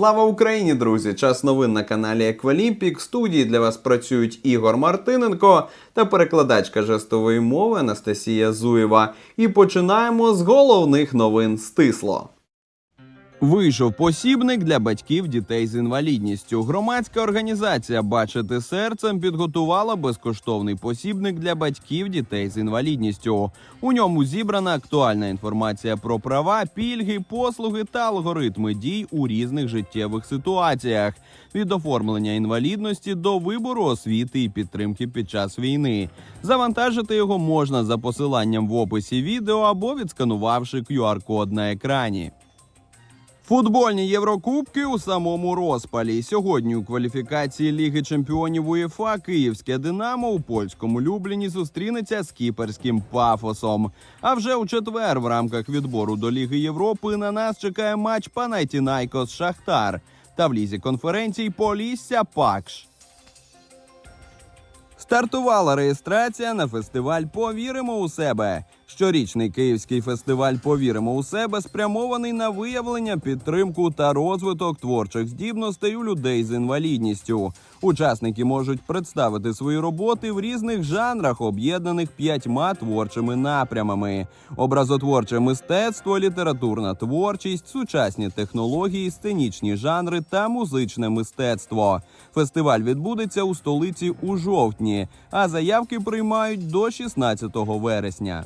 Слава Україні, друзі! Час новин на каналі Еквалімпік. Студії для вас працюють Ігор Мартиненко та перекладачка жестової мови Анастасія Зуєва. І починаємо з головних новин стисло. Вийшов посібник для батьків дітей з інвалідністю. Громадська організація Бачити серцем підготувала безкоштовний посібник для батьків дітей з інвалідністю. У ньому зібрана актуальна інформація про права, пільги, послуги та алгоритми дій у різних життєвих ситуаціях від оформлення інвалідності до вибору освіти і підтримки під час війни. Завантажити його можна за посиланням в описі відео або відсканувавши QR-код на екрані. Футбольні Єврокубки у самому розпалі. Сьогодні у кваліфікації Ліги чемпіонів УЄФА Київське Динамо у польському Любліні зустрінеться з кіперським пафосом. А вже у четвер в рамках відбору до Ліги Європи на нас чекає матч Панайтінайкос Шахтар та в лізі конференцій Полісся Пакш. Стартувала реєстрація на фестиваль Повіримо у себе. Щорічний київський фестиваль Повіримо у себе спрямований на виявлення, підтримку та розвиток творчих здібностей у людей з інвалідністю. Учасники можуть представити свої роботи в різних жанрах, об'єднаних п'ятьма творчими напрямами: образотворче мистецтво, літературна творчість, сучасні технології, сценічні жанри та музичне мистецтво. Фестиваль відбудеться у столиці у жовтні, а заявки приймають до 16 вересня.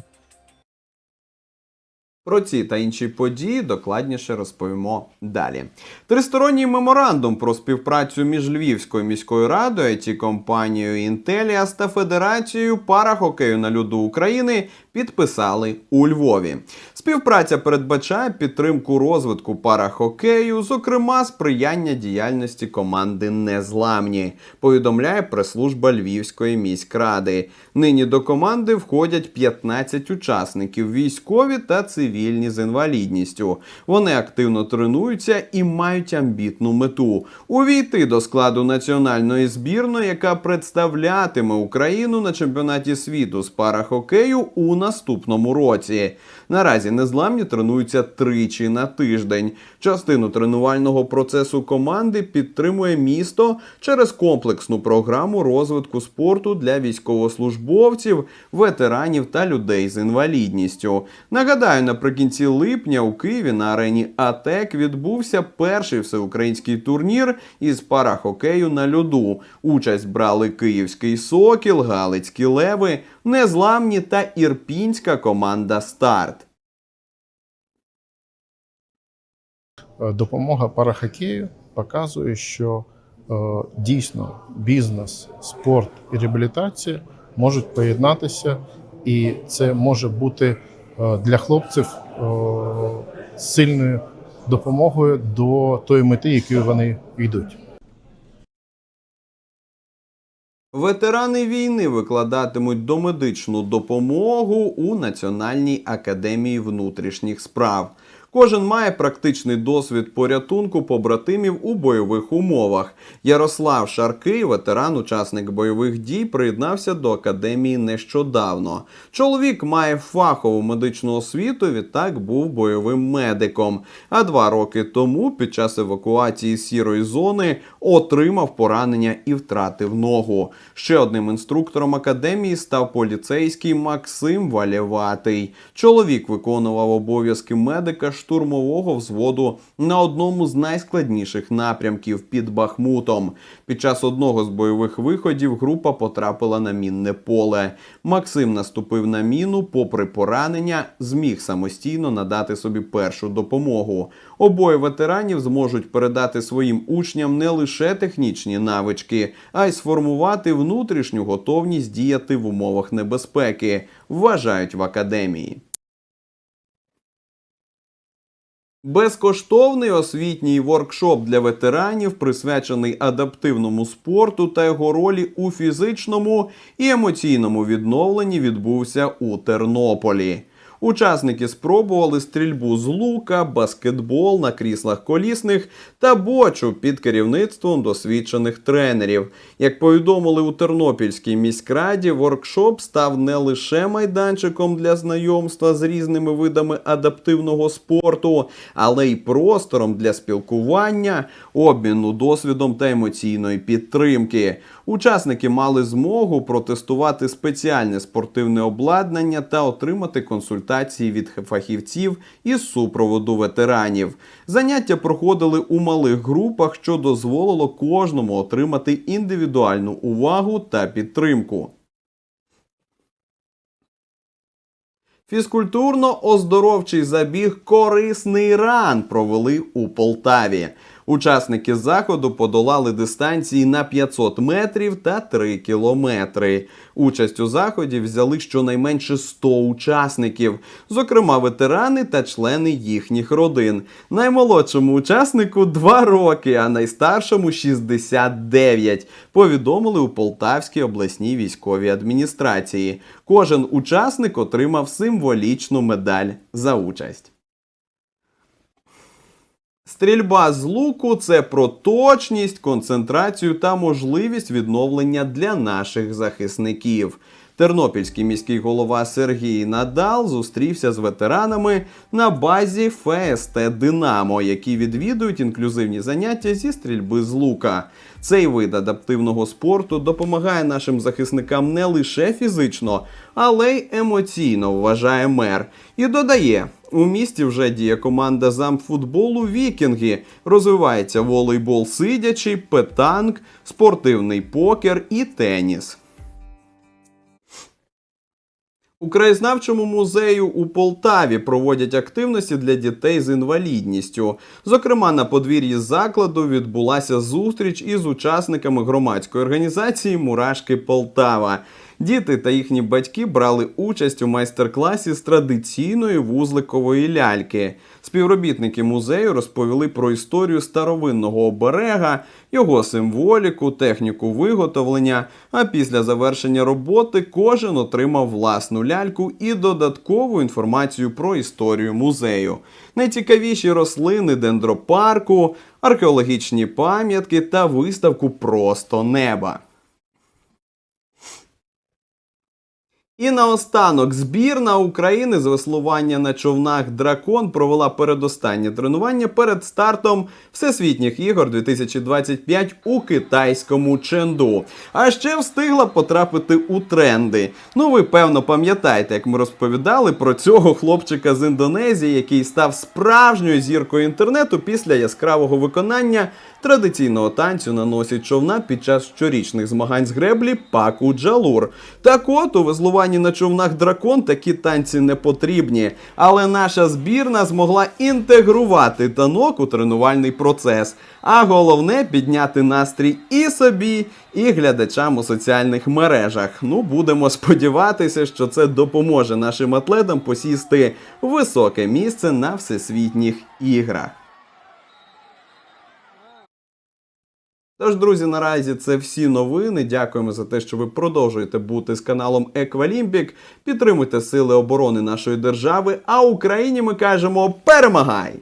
Про ці та інші події докладніше розповімо далі. Тристоронній меморандум про співпрацю між Львівською міською радою, it компанією Інтеліас та Федерацією парахокею на льоду України підписали у Львові. Співпраця передбачає підтримку розвитку парахокею, зокрема сприяння діяльності команди Незламні. Повідомляє прес-служба Львівської міськради. Нині до команди входять 15 учасників військові та цивільні з інвалідністю. Вони активно тренуються і мають амбітну мету увійти до складу національної збірної, яка представлятиме Україну на чемпіонаті світу з парахокею у наступному році. Наразі незламні тренуються тричі на тиждень. Частину тренувального процесу команди підтримує місто через комплексну програму розвитку спорту для військовослужбовців, ветеранів та людей з інвалідністю. Нагадаю, наприкінці липня у Києві на арені АТЕК відбувся перший всеукраїнський турнір із парахокею на льоду. Участь брали Київський Сокіл, Галицькі Леви, Незламні та ірпінська команда Старт. Е, Допомога парахокею показує, що е, дійсно бізнес, спорт і реабілітація можуть поєднатися, і це може бути для хлопців е, сильною допомогою до тої мети, якою вони йдуть. Ветерани війни викладатимуть домедичну допомогу у Національній академії внутрішніх справ. Кожен має практичний досвід порятунку побратимів у бойових умовах. Ярослав Шаркий, ветеран, учасник бойових дій, приєднався до академії нещодавно. Чоловік має фахову медичну освіту. Відтак був бойовим медиком. А два роки тому, під час евакуації з сірої зони, отримав поранення і втратив ногу. Ще одним інструктором академії став поліцейський Максим Валєватий. Чоловік виконував обов'язки медика штурмового взводу на одному з найскладніших напрямків під Бахмутом. Під час одного з бойових виходів група потрапила на мінне поле. Максим наступив на міну, попри поранення, зміг самостійно надати собі першу допомогу. Обоє ветеранів зможуть передати своїм учням не лише технічні навички, а й сформувати внутрішню готовність діяти в умовах небезпеки, вважають в академії. Безкоштовний освітній воркшоп для ветеранів, присвячений адаптивному спорту та його ролі у фізичному і емоційному відновленні, відбувся у Тернополі. Учасники спробували стрільбу з лука, баскетбол на кріслах колісних та бочу під керівництвом досвідчених тренерів. Як повідомили у Тернопільській міськраді, воркшоп став не лише майданчиком для знайомства з різними видами адаптивного спорту, але й простором для спілкування, обміну досвідом та емоційної підтримки. Учасники мали змогу протестувати спеціальне спортивне обладнання та отримати консультації від фахівців із супроводу ветеранів. Заняття проходили у малих групах, що дозволило кожному отримати індивідуальну увагу та підтримку. Фізкультурно-оздоровчий забіг Корисний ран провели у Полтаві. Учасники заходу подолали дистанції на 500 метрів та 3 кілометри. Участь у заході взяли щонайменше 100 учасників, зокрема ветерани та члени їхніх родин. Наймолодшому учаснику 2 роки, а найстаршому 69, повідомили у Полтавській обласній військовій адміністрації. Кожен учасник отримав символічну медаль за участь. Стрільба з луку це про точність, концентрацію та можливість відновлення для наших захисників. Тернопільський міський голова Сергій Надал зустрівся з ветеранами на базі ФСТ Динамо, які відвідують інклюзивні заняття зі стрільби з лука. Цей вид адаптивного спорту допомагає нашим захисникам не лише фізично, але й емоційно, вважає мер. І додає. У місті вже діє команда замфутболу Вікінги. Розвивається волейбол сидячий, петанк, спортивний покер і теніс. У краєзнавчому музею у Полтаві проводять активності для дітей з інвалідністю. Зокрема, на подвір'ї закладу відбулася зустріч із учасниками громадської організації Мурашки Полтава. Діти та їхні батьки брали участь у майстер-класі з традиційної вузликової ляльки. Співробітники музею розповіли про історію старовинного оберега, його символіку, техніку виготовлення. А після завершення роботи кожен отримав власну ляльку і додаткову інформацію про історію музею. Найцікавіші рослини дендропарку, археологічні пам'ятки та виставку Просто неба. І наостанок збірна України з веслування на човнах Дракон провела передостаннє тренування перед стартом Всесвітніх ігор 2025 у китайському Ченду. А ще встигла потрапити у тренди. Ну, ви певно пам'ятаєте, як ми розповідали про цього хлопчика з Індонезії, який став справжньою зіркою інтернету після яскравого виконання традиційного танцю на носі човна під час щорічних змагань з греблі Паку Джалур. Так от у веслуванні на човнах дракон такі танці не потрібні. Але наша збірна змогла інтегрувати танок у тренувальний процес. А головне підняти настрій і собі, і глядачам у соціальних мережах. Ну, будемо сподіватися, що це допоможе нашим атлетам посісти високе місце на всесвітніх іграх. Тож, друзі, наразі це всі новини. Дякуємо за те, що ви продовжуєте бути з каналом Еквалімпік. Підтримуйте сили оборони нашої держави. А Україні ми кажемо перемагай!